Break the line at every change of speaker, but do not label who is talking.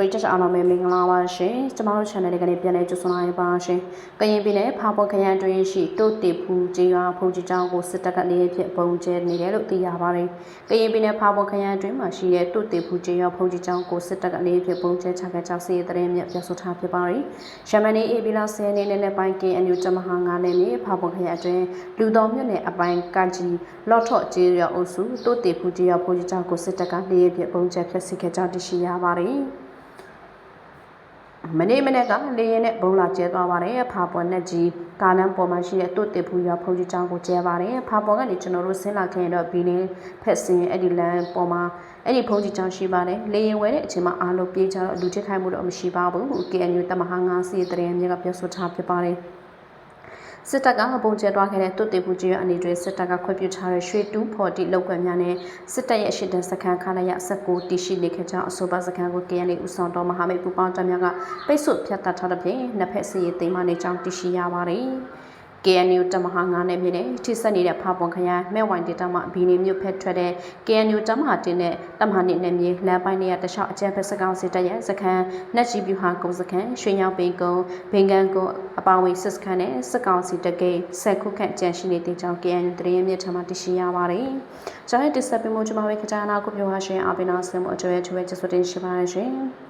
ပရိသတ်အားလုံးပဲမင်္ဂလာပါရှင်ကျမတို့ channel လေးကနေပြန်လည်ကြိုဆိုလိုက်ပါရှင်ကရင်ပြည်နယ်ဖာပေါ်ခရိုင်တွင်ရှိတုတ်တေဖူကျေးရွာဖုန်ကြီးကျောင်းကိုစစ်တပ်ကနေဖြစ်ပုံကျဲနေတယ်လို့သိရပါတယ်ကရင်ပြည်နယ်ဖာပေါ်ခရိုင်တွင်မှာရှိတဲ့တုတ်တေဖူကျေးရွာဖုန်ကြီးကျောင်းကိုစစ်တပ်ကနေဖြစ်ပုံကျဲချခဲ့ကြောင်းစီးတဲ့မြတ်ပြဆိုထားဖြစ်ပါတယ်ရှမနီအေဘီလာဆယ်နေနဲ့ပိုင်းကင်အန်ယူတမဟာငါနဲ့မြေဖာပေါ်ခရိုင်အတွင်းလူတော်မြတ်နဲ့အပိုင်းကကြီးလော့ထော့ကျေးရွာအုပ်စုတုတ်တေဖူကျေးရွာဖုန်ကြီးကျောင်းကိုစစ်တပ်ကနေဖြစ်ပုံကျဲဖြစ်စီခဲ့ကြောင်းသိရှိရပါတယ် မနေ့မနေ့ကလေရင်နဲ့ဘုံလာကျဲသွားပါတယ်ဖာပေါ်နဲ့ကြီးကာနန်းပေါ်မှာရှိတဲ့တုတ်တေဖူရွာဖုန်ကြီးကျောင်းကိုကျဲပါတယ်ဖာပေါ်ကနေကျွန်တော်တို့ဆင်းလာခင်တော့ဘီလင်းဖက်စင်အဲ့ဒီလမ်းပေါ်မှာအဲ့ဒီဖုန်ကြီးကျောင်းရှိပါတယ်လေရင်ဝဲတဲ့အချိန်မှာအားလုံးပြေးကြတော့လူချစ်ခိုင်းမှုတော့မရှိပါဘူး KNU တမဟာ9စီတရင်မြကပြောဆိုထားဖြစ်ပါတယ် စစ်တပ်ကပုံကျဲသွားခဲ့တဲ့တုတ်တေပူကြီးအနေတွေစစ်တပ်ကခွင့်ပြုထားတဲ့ရွှေတူးဖော်တီလောက်ကွယ်များနဲ့စစ်တပ်ရဲ့အရှိတစခန်းခါရရ19တီရှိနေခဲ့ကြောင်းအဆိုပါစခန်းကို KNL ဦးဆောင်တော်မဟာမိတ်ပူပေါင်းတပ်များကပိတ်ဆို့ဖျက်တတ်ထားတဲ့ဖြင့်နှစ်ဖက်စီရေးသိမ်းမနေကြောင်းသိရှိရပါတယ်။ KNU တမဟာ9နဲ့မြေနဲ့ထိစပ်နေတဲ့ဖာပွန်ခရိုင်မဲဝိုင်ဒေတာမှာဘီနီမြို့ဖက်ထွက်တဲ့ KNU တမဟာတင်နဲ့တမဟာနှစ်နဲ့မြေလမ်းပိုင်းတွေကတခြားအကြမ်းဖက်စကောင်စစ်တပ်ရဲ့စခန်းနက်ကြီးပြူဟာကုန်းစခန်းရွှေညောင်ပင်ကုန်းဘင်ကန်ကုန်းအပါဝင်စစ်စခန်းနဲ့စကောင်စီတကိတ်ဆက်ခုခန့်ကြန့်ရှိနေတဲ့ကြောင်း KNU တရင်မြစ်ထမှာတရှိရပါတယ်။ကျွန်တော်တင်ဆက်ပေးမှုကျွန်မဝေခကြနာကိုပြောပါရှင်အပိနာဆင်မှုအကျွဲကျွဲကျစွတင်ရှိပါရရှင်။